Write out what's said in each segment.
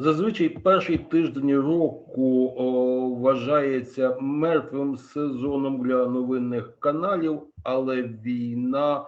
Зазвичай перший тиждень року о, вважається мертвим сезоном для новинних каналів, але війна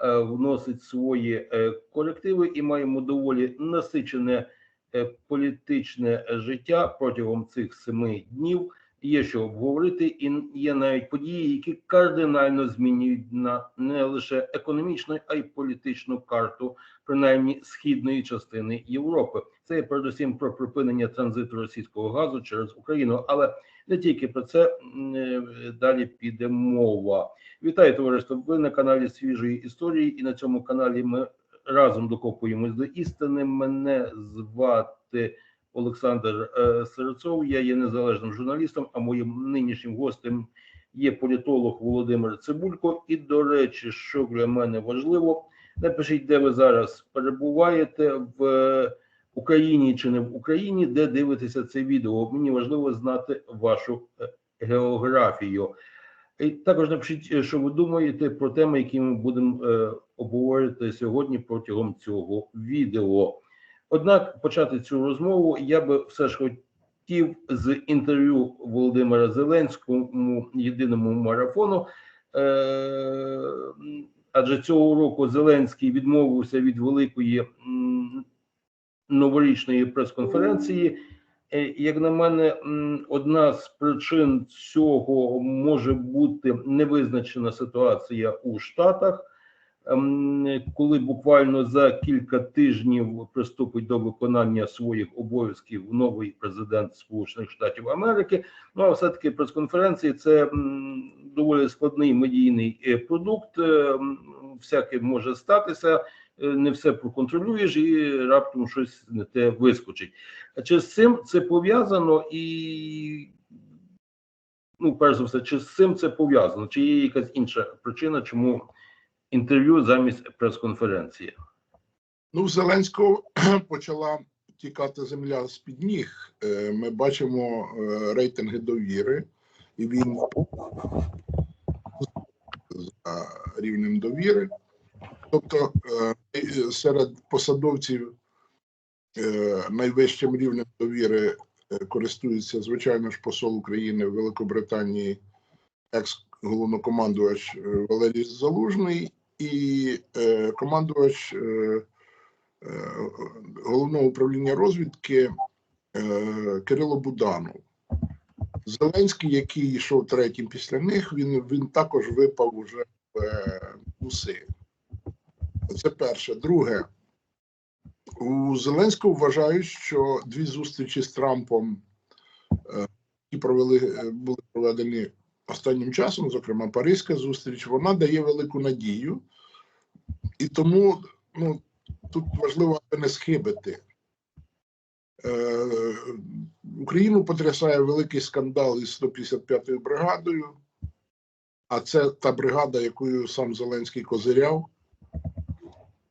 е, вносить свої е, корективи і маємо доволі насичене е, політичне життя протягом цих семи днів. Є що обговорити, і є навіть події, які кардинально змінюють на не лише економічну, а й політичну карту, принаймні східної частини Європи. Це передусім про припинення транзиту російського газу через Україну, але не тільки про це е, далі піде мова. Вітаю товариство. Ви на каналі свіжої історії, і на цьому каналі ми разом докопуємось до істини. Мене звати Олександр е, Серцов. Я є незалежним журналістом. А моїм нинішнім гостем є політолог Володимир Цибулько. І до речі, що для мене важливо, напишіть, де ви зараз перебуваєте в Україні чи не в Україні, де дивитеся це відео. Мені важливо знати вашу е, географію. І також напишіть, е, що ви думаєте про теми, які ми будемо е, обговорювати сьогодні протягом цього відео. Однак почати цю розмову я би все ж хотів з інтерв'ю Володимира Зеленському єдиному марафону. Е, адже цього року Зеленський відмовився від великої новорічної прес-конференції. Е, Як на мене, одна з причин цього може бути невизначена ситуація у Штатах, коли буквально за кілька тижнів приступить до виконання своїх обов'язків новий президент Сполучених Штатів Америки. Ну а все-таки прес-конференції це доволі складний медійний е, продукт. е, Всяке може статися, е, не все проконтролюєш, і раптом щось не те вискочить. Чи з цим це пов'язано і, ну, перш за все, чи з цим це пов'язано? Чи є якась інша причина, чому інтерв'ю замість прес-конференції? Ну, Зеленського почала тікати земля з під ніг. Е, Ми бачимо е, рейтинги довіри, і він за рівнем довіри. Тобто е, серед посадовців найвищим рівнем довіри користується, звичайно ж, посол України в Великобританії, екс-головнокомандувач е, Валерій Залужний і е, командувач. е, головного управління розвідки Кирило Буданов. Зеленський, який йшов третім після них, він, він також випав уже в уси. Це перше. Друге, у Зеленського вважають, що дві зустрічі з Трампом, які провели, були проведені останнім часом, зокрема Паризька зустріч, вона дає велику надію. І тому ну, тут важливо не схибити. Е, Україну потрясає великий скандал із 155-ю бригадою, а це та бригада, якою сам Зеленський козиряв.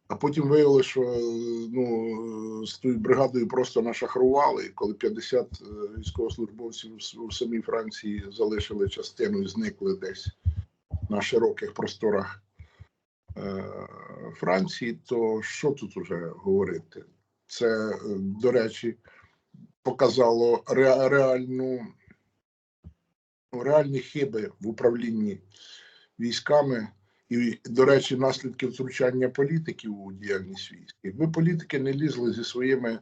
А потім виявилося, що е, ну, з тою бригадою просто нашахрували, коли 50 е, військовослужбовців в самій Франції залишили частину і зникли десь на широких просторах е, Франції, то що тут уже говорити? Це, е, до речі, показало ре- реальну, ну, реальні хиби в управлінні військами. І, до речі, наслідки втручання політиків у діяльність військ. Якби політики не лізли зі своїми.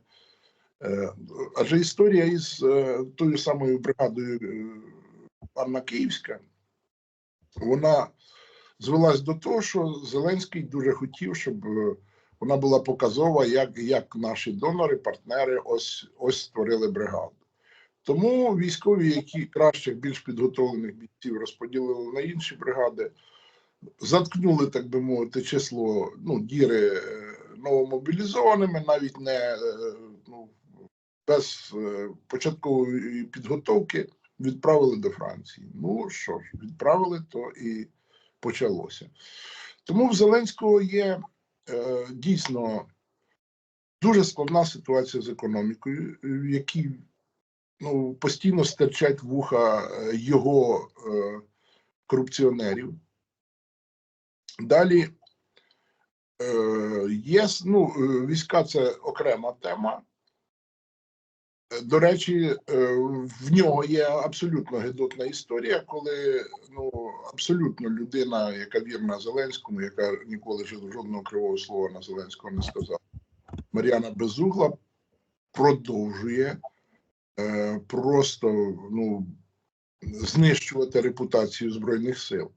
Е, адже історія із е, тою самою бригадою е, Анна Київська, вона звелась до того, що Зеленський дуже хотів, щоб вона була показова, як, як наші донори, партнери ось, ось створили бригаду. Тому військові, які кращих, більш підготовлених бійців розподілили на інші бригади, заткнули, так би мовити, число ну, діри е, новомобілізованими, навіть не е, ну, без е, початкової підготовки відправили до Франції. Ну що ж, відправили, то і почалося. Тому в Зеленського є е, дійсно дуже складна ситуація з економікою, в якій ну, постійно стирчать вуха його е, корупціонерів. Далі е, є ну, е, війська це окрема тема. е, до речі, в нього є абсолютно гидотна історія, коли ну абсолютно людина, яка вірна Зеленському, яка ніколи жодного кривого слова на Зеленського не сказала, Мар'яна Безугла продовжує е, просто ну знищувати репутацію збройних сил.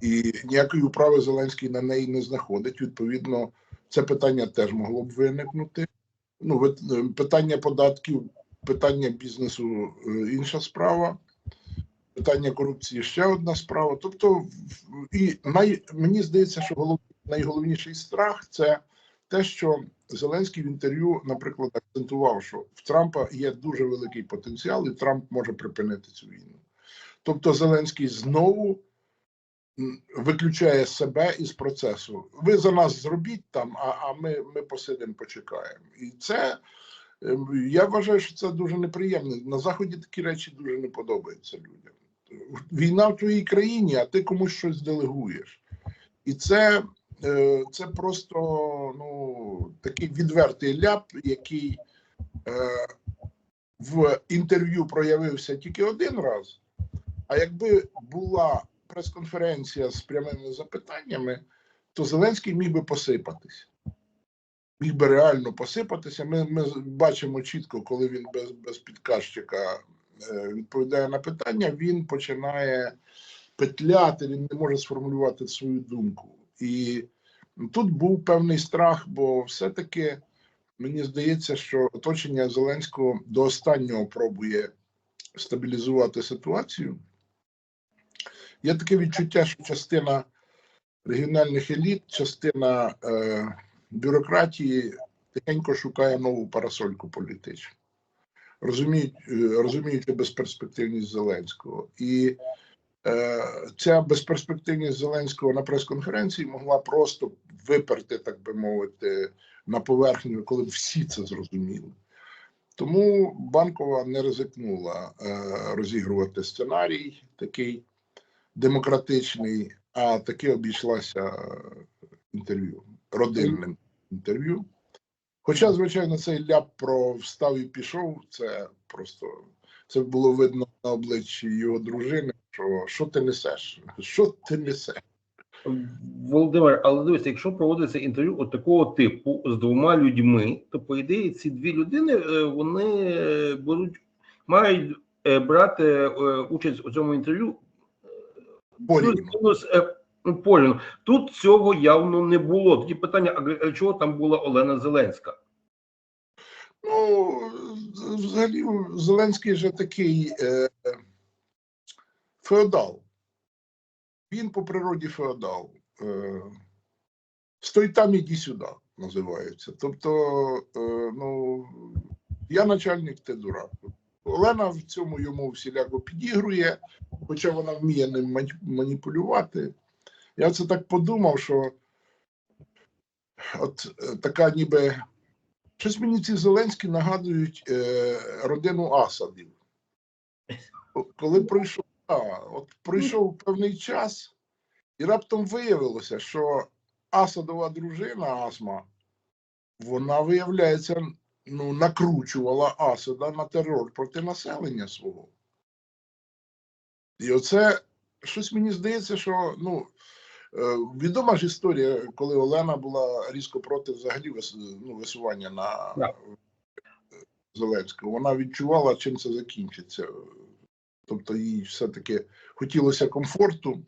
І ніякої управи Зеленський на неї не знаходить. Відповідно, це питання теж могло б виникнути. Ну, е, питання податків, питання бізнесу е, інша справа, питання корупції ще одна справа. Тобто, і най, мені здається, що голов, найголовніший страх це те, що Зеленський в інтерв'ю, наприклад, акцентував, що в Трампа є дуже великий потенціал, і Трамп може припинити цю війну. Тобто, Зеленський знову виключає себе із процесу. Ви за нас зробіть там, а, а ми, ми посидимо, почекаємо. І це ем, я вважаю, що це дуже неприємно. На заході такі речі дуже не подобаються людям. Війна в твоїй країні, а ти комусь щось делегуєш. І це, е, це просто ну, такий відвертий ляп, який е, в інтерв'ю проявився тільки один раз. А якби була прес-конференція з прямими запитаннями, то Зеленський міг би посипатись. Міг би реально посипатися. Ми, ми бачимо чітко, коли він без, без підказчика е, відповідає на питання, він починає петляти, він не може сформулювати свою думку. І тут був певний страх, бо все-таки мені здається, що оточення Зеленського до останнього пробує стабілізувати ситуацію. Є таке відчуття, що частина регіональних еліт, частина е, бюрократії тихенько шукає нову парасольку політичну, розуміють, е, розуміючи безперспективність Зеленського. І е, ця безперспективність Зеленського на прес-конференції могла просто виперти, так би мовити, на поверхню, коли б всі це зрозуміли. Тому банкова не ризикнула е, розігрувати сценарій такий демократичний, а таки обійшлася е, інтерв'ю, родинним інтерв'ю. Хоча, звичайно, цей ляп про встав і пішов, це просто це було видно на обличчі його дружини, що що ти несеш? Що ти несеш? Володимир, але дивіться, якщо проводиться інтерв'ю от такого типу з двома людьми, то по ідеї ці дві людини е, вони е, беруть, мають брати участь у цьому інтерв'ю Е, ну, порівну. Тут цього явно не було. Тоді питання: а чого там була Олена Зеленська? Ну, взагалі, Зеленський же такий е, феодал. Він по природі феодал. Е, стой там, іди сюди, називається. Тобто, е, ну, я начальник, ти дурак. Олена в цьому йому всіляко підігрує, хоча вона вміє ним маніпулювати. Я це так подумав, що от е, така ніби Щось мені ці Зеленські нагадують е, родину Асадів. Коли пройшов, а, от пройшов певний час, і раптом виявилося, що Асадова дружина Асма, вона, виявляється, ну, накручувала Асада на терор проти населення свого. І оце щось мені здається, що ну, Е, Відома ж історія, коли Олена була різко проти взагалі ну, висування на Так. Зеленського. Вона відчувала, чим це закінчиться. Тобто їй все-таки хотілося комфорту.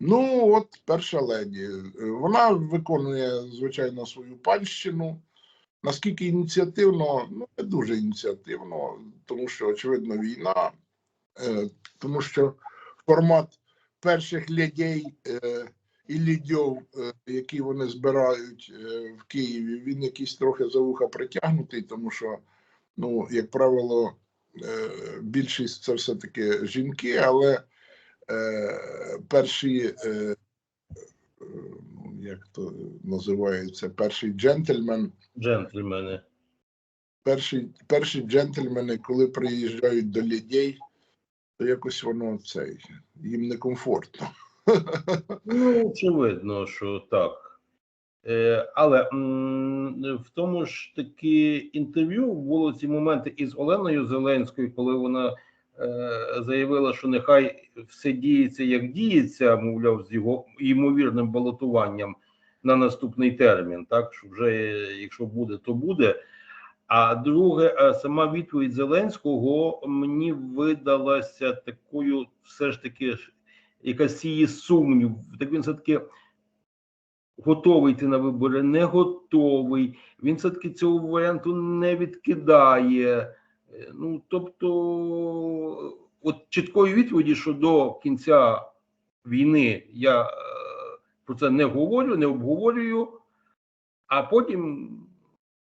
Ну, от перша леді. Е, Вона виконує, звичайно, свою панщину. Наскільки ініціативно, ну не дуже ініціативно, тому що, очевидно, війна, е, тому що формат перших людей е, і лідьов, е, які вони збирають е, в Києві, він якийсь трохи за вуха притягнутий, тому що, ну, як правило, е, більшість це все-таки жінки, але е, перші, е, як то називається, перший джентльмен, Джентльмени. перші, перші джентльмени, коли приїжджають до людей, то якось воно цей, їм некомфортно. Ну, очевидно, що так. Е, Але м, в тому ж таки інтерв'ю було ці моменти із Оленою Зеленською, коли вона е, заявила, що нехай все діється як діється, мовляв, з його ймовірним балотуванням на наступний термін. Так що вже е, якщо буде, то буде. А друге, е, сама відповідь Зеленського мені видалася такою, все ж таки, ж, яка сіє сумнів. Так він все таки готовий йти на вибори, не готовий. Він все таки цього варіанту не відкидає. Е, Ну тобто, от чіткої відповіді, що до кінця війни я е, про це не говорю, не обговорюю, а потім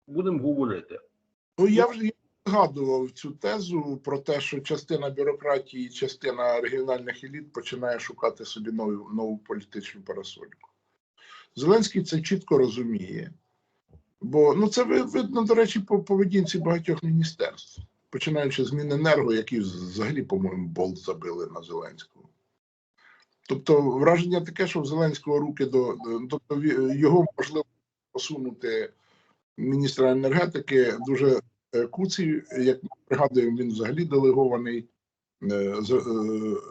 будемо говорити. Ну я вже згадував цю тезу про те, що частина бюрократії, частина регіональних еліт починає шукати собі нову, нову політичну парасольку. Зеленський це чітко розуміє, бо ну це видно, до речі, по поведінці багатьох міністерств, починаючи з Міненерго, які взагалі, по-моєму, болт забили на Зеленського. Тобто, враження таке, що в Зеленського руки до тобто його можливо посунути міністра енергетики дуже е, Куці, як ми пригадуємо, він взагалі делегований е, е,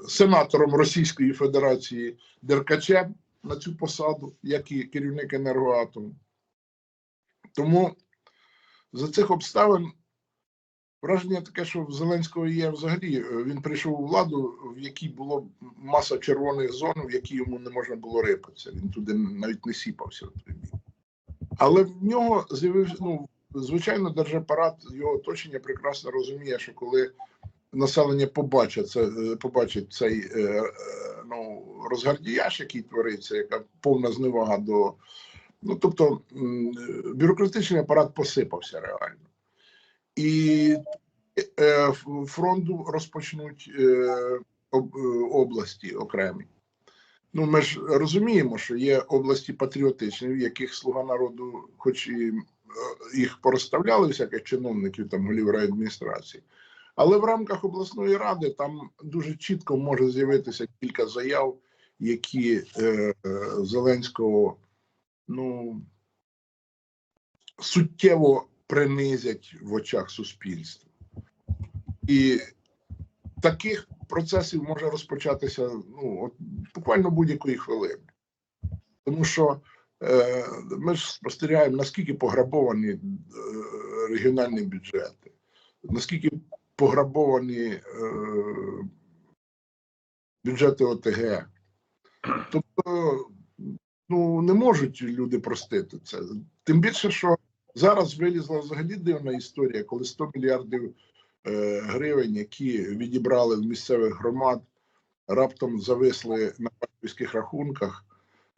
сенатором Російської Федерації Деркачем на цю посаду, як і керівник енергоатому. Тому за цих обставин враження таке, що в Зеленського є взагалі. е, Він прийшов у владу, в якій було маса червоних зон, в які йому не можна було рипатися. Він туди навіть не сіпався. Але в нього з'явився, ну, звичайно, держапарат, його оточення прекрасно розуміє, що коли населення побачить, це, е, побачить цей е, ну, розгардіяж, який твориться, яка повна зневага до. Ну, тобто, бюрократичний апарат посипався реально. І е, фронту розпочнуть е, е, області окремі. Ну, ми ж розуміємо, що є області патріотичні, в яких слуга народу, хоч і їх порозставляли всяких чиновників, там голів райадміністрації, але в рамках обласної ради там дуже чітко може з'явитися кілька заяв, які е, Зеленського ну суттєво принизять в очах суспільства. І таких процесів може розпочатися ну, от, буквально будь-якої хвилини. Тому що е, ми ж спостерігаємо, наскільки пограбовані е, регіональні бюджети, наскільки пограбовані е, бюджети ОТГ. Тобто, ну, не можуть люди простити це. Тим більше, що зараз вилізла взагалі дивна історія, коли 100 мільярдів е, гривень, які відібрали в місцевих громад, раптом зависли на банківських рахунках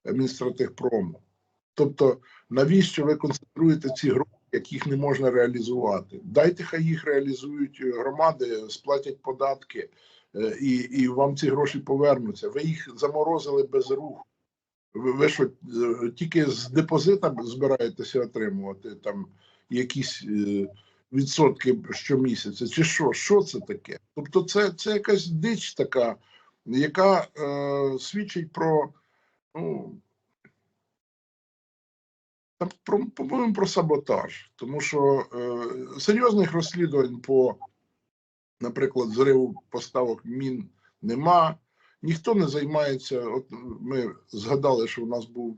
Мінстратегпрому. Тобто, навіщо ви концентруєте ці гроші, яких не можна реалізувати? Дайте хай їх реалізують громади, сплатять податки, е, і, і вам ці гроші повернуться. Ви їх заморозили без руху. Ви, що, е, тільки з депозита збираєтеся отримувати там якісь е, відсотки щомісяця, чи що? Що це таке? Тобто, це, це якась дич така, яка е, свідчить про, ну, про, по-моєму, про саботаж. Тому що е, серйозних розслідувань по, наприклад, зриву поставок мін нема. Ніхто не займається. От ми згадали, що у нас був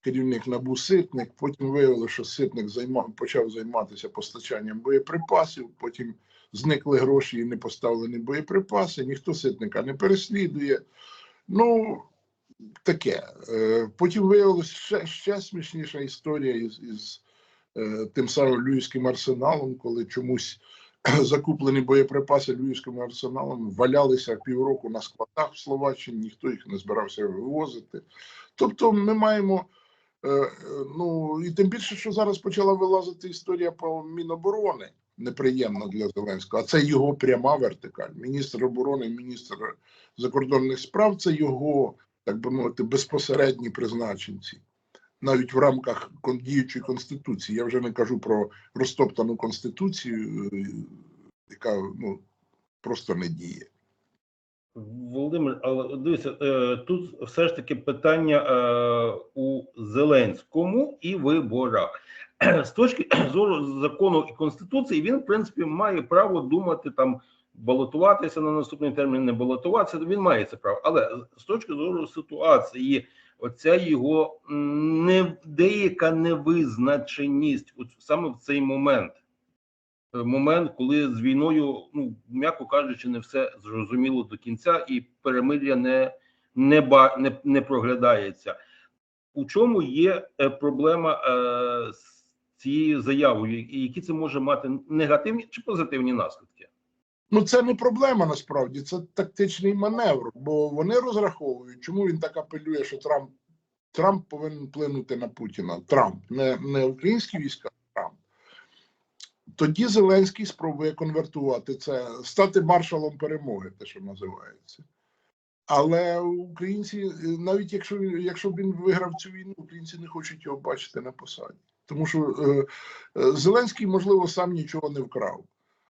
керівник НАБУ Ситник. Потім виявили, що Ситник займа, почав займатися постачанням боєприпасів. Потім зникли гроші і не поставлені боєприпаси. Ніхто ситника не переслідує. Ну таке. Е, Потім виявилося ще, ще смішніша історія із, із е, тим самим Львівським арсеналом, коли чомусь закуплені боєприпаси Львівським арсеналом валялися півроку на складах в Словаччині, ніхто їх не збирався вивозити. Тобто, ми маємо. е, е, Ну і тим більше, що зараз почала вилазити історія про Міноборони неприємна для Зеленського, а це його пряма вертикаль. Міністр оборони, міністр закордонних справ це його, так би мовити, безпосередні призначенці. Навіть в рамках діючої конституції. Я вже не кажу про розтоптану конституцію, е, яка ну, просто не діє. Володимир, але дивіться, е, тут все ж таки питання е, у Зеленському і виборах. З точки зору закону і конституції, він в принципі має право думати там балотуватися на наступний термін, не балотуватися. Він має це право. Але з точки зору ситуації, оця його не деяка невизначеність, от саме в цей момент. Е, Момент, коли з війною, ну м'яко кажучи, не все зрозуміло до кінця, і перемир'я не, не, не, не проглядається. У чому є е, проблема е, з цією заявою, і які це може мати негативні чи позитивні наслідки? Ну, це не проблема насправді, це тактичний маневр, бо вони розраховують, чому він так апелює, що Трамп Трамп повинен вплинути на Путіна. Трамп, не, не українські війська, Трамп. Тоді Зеленський спробує конвертувати це, стати маршалом перемоги, те, що називається. Але українці, навіть якщо, якщо він виграв цю війну, українці не хочуть його бачити на посаді. Тому що е, е, Зеленський, можливо, сам нічого не вкрав.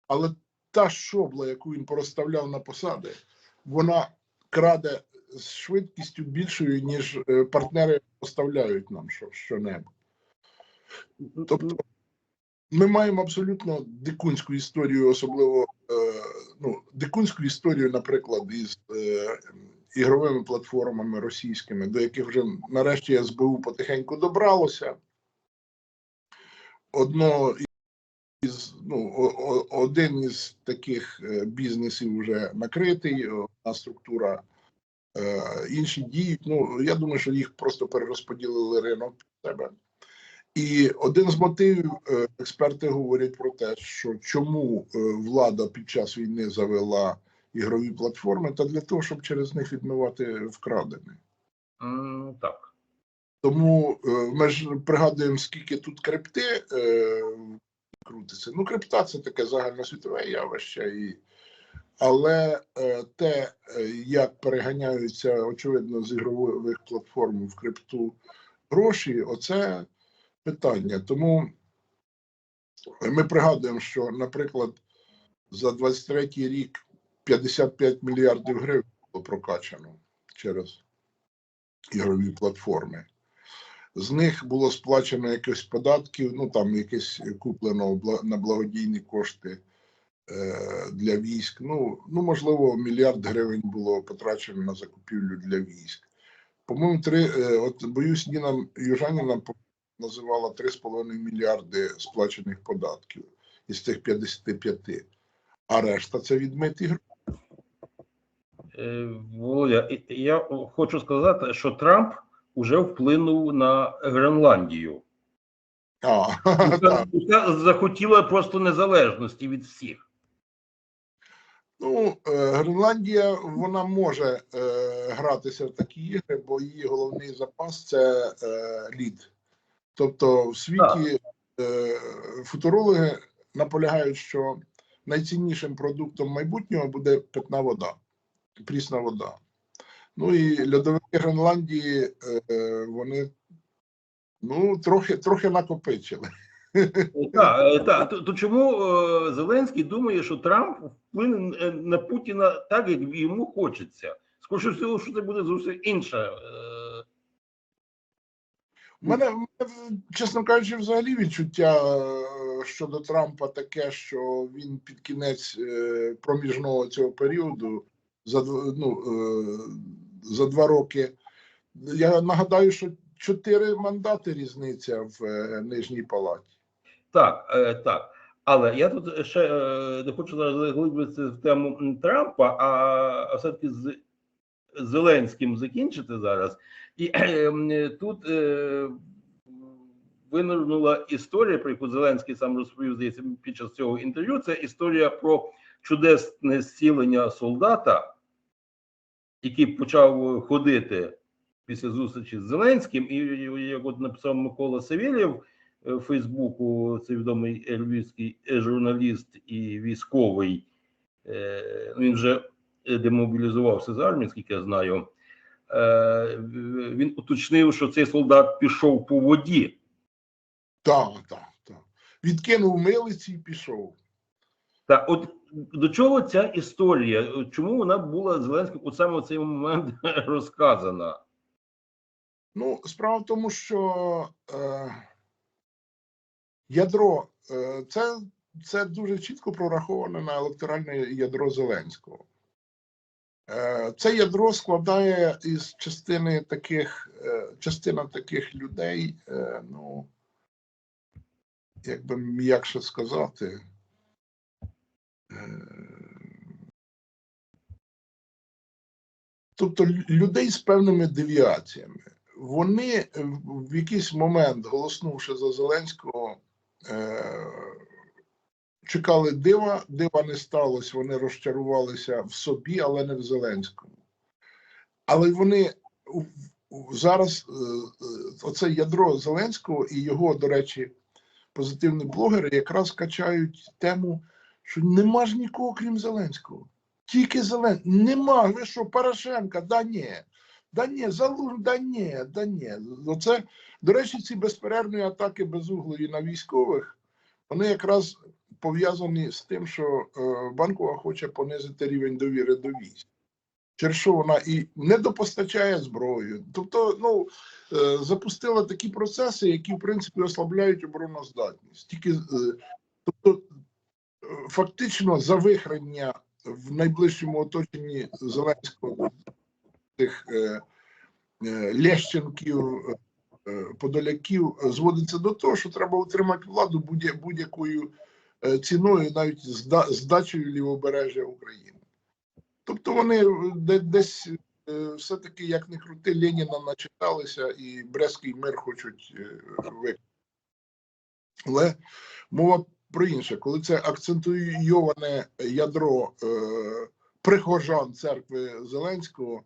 Але та шобла, яку він порозставляв на посади, вона краде з швидкістю більшою, ніж е, партнери поставляють нам що, що-небудь. Тобто ми маємо абсолютно дикунську історію, особливо е, ну, дикунську історію, наприклад, із е, ігровими платформами російськими, до яких вже нарешті СБУ потихеньку добралося. Одно із ну, один із таких е, бізнесів вже накритий, одна структура. Е, інші діють. Ну я думаю, що їх просто перерозподілили ринок під себе. І один з мотивів е, експерти говорять про те, що чому е, влада під час війни завела ігрові платформи, та для того, щоб через них відмивати вкрадене. М, так. Тому е, ми ж пригадуємо, скільки тут крипти е, крутиться. Ну, крипта це таке загальносвітове явище, і... але е, те, е, як переганяються, очевидно, з ігрових платформ в крипту гроші, оце питання. Тому ми пригадуємо, що, наприклад, за 23 рік 55 мільярдів гривень було прокачано через ігрові платформи. З них було сплачено якось податків, ну там якесь куплено на благодійні кошти е, для військ. Ну, ну, можливо, мільярд гривень було потрачено на закупівлю для військ. По-моєму, три, е, от боюсь, Ніна Южаніна називала 3,5 мільярди сплачених податків із тих 55. А решта це відмиті гроші. Е, Володя, я хочу сказати, що Трамп уже вплинув на Гренландію. А, так. Захотіла просто незалежності від всіх. Ну, е, Гренландія вона може е, гратися в такі ігри, бо її головний запас це е, лід. Тобто, в світі е, футурологи наполягають, що найціннішим продуктом майбутнього буде питна вода, прісна вода. Ну і льодовики Гренландії е, вони ну, трохи, трохи накопичили. Так, е, так. То, то чому е, Зеленський думає, що Трамп вплине на Путіна так, як йому хочеться? Скоріше всього, що це буде зовсім інша. е, У мене, чесно кажучи, взагалі відчуття щодо Трампа таке, що він під кінець проміжного цього періоду ну, за два роки. Я нагадаю, що чотири мандати різниця в е, нижній палаті. Так, е, так. Але я тут ще е, не хочу зараз заглиблюватися в тему Трампа, а, а все-таки з Зеленським закінчити зараз. І е, тут винирнула історія, про яку Зеленський сам розповів здається під час цього інтерв'ю. Це історія про чудесне зцілення солдата, який почав ходити після зустрічі з Зеленським, і як от написав Микола Савєлєв е, в Фейсбуку, це відомий е, львівський е, журналіст і військовий. е, Він вже е, демобілізувався з армії, скільки я знаю. Е, Він уточнив, що цей солдат пішов по воді. Так, так, так. Відкинув милиці і пішов. Та от до чого ця історія? Чому вона була Зеленським у саме в цей момент розказана? Ну, справа в тому, що е, ядро е, це, це дуже чітко прораховане на електоральне ядро Зеленського. Е, це ядро складає із частини таких, е, частина таких людей, е, ну, як би м'якше сказати. Тобто людей з певними девіаціями. Вони е, в- якийсь момент, голоснувши за Зеленського, е, чекали дива, дива не сталося, вони розчарувалися в собі, але не в Зеленському. Але вони зараз, е, оце ядро Зеленського і його, до речі, позитивні блогери якраз качають тему, що нема ж нікого, крім Зеленського. Тільки Зеленський. Нема. Ви що, Порошенка? Да ні. Да ні, Залуж, да ні, да ні. Оце, до речі, ці безперервні атаки безуглої на військових, вони якраз пов'язані з тим, що е, Банкова хоче понизити рівень довіри до військ. Через що вона і не допостачає зброю. Тобто, ну, е, запустила такі процеси, які, в принципі, ослабляють обороноздатність. Тільки, е, тобто, фактично, завихрення в найближчому оточенні Зеленського тих е, е, Лещенків, е, Подоляків е, зводиться до того, що треба утримати владу будь- будь-якою е, ціною, навіть зда- здачею лівобережжя України. Тобто вони е, де- десь все-таки, як не крути, Леніна начиталися і Брестський мир хочуть виконати. Але мова про інше, коли це акцентуйоване ядро е, прихожан церкви Зеленського,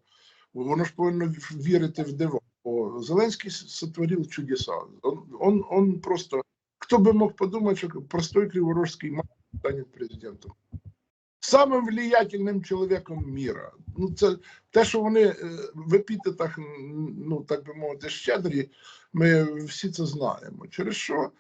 воно ж повинно вірити в диво. Бо Зеленський сотворив чудеса. Он, он, он просто хто би мог подумати, що простой криворожський мать стане президентом. Самим влиятельним чоловіком міра. Ну, це те, що вони е, в епітетах, ну так би мовити, щедрі, ми всі це знаємо. Через що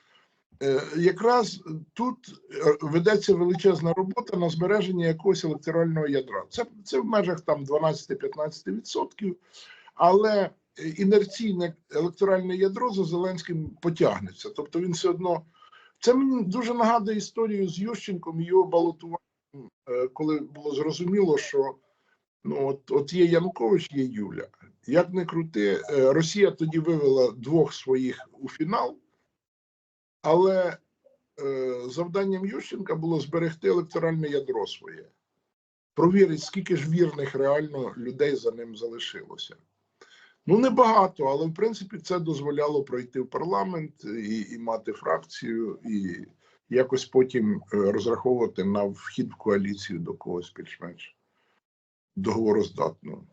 якраз тут е, ведеться величезна робота на збереження якогось електорального ядра. Це, це в межах там 12-15%, але е, інерційне електоральне ядро за Зеленським потягнеться. Тобто він все одно. Це мені дуже нагадує історію з Ющенком і його балотуванням, е, коли було зрозуміло, що ну от, от є Янукович, є Юля. Як не крути, е, Росія тоді вивела двох своїх у фінал, але е, завданням Ющенка було зберегти електоральне ядро своє. Провірити, скільки ж вірних реально людей за ним залишилося. Ну, небагато, але в принципі це дозволяло пройти в парламент і, і мати фракцію, і якось потім е, розраховувати на вхід в коаліцію до когось більш-менш договороздатного.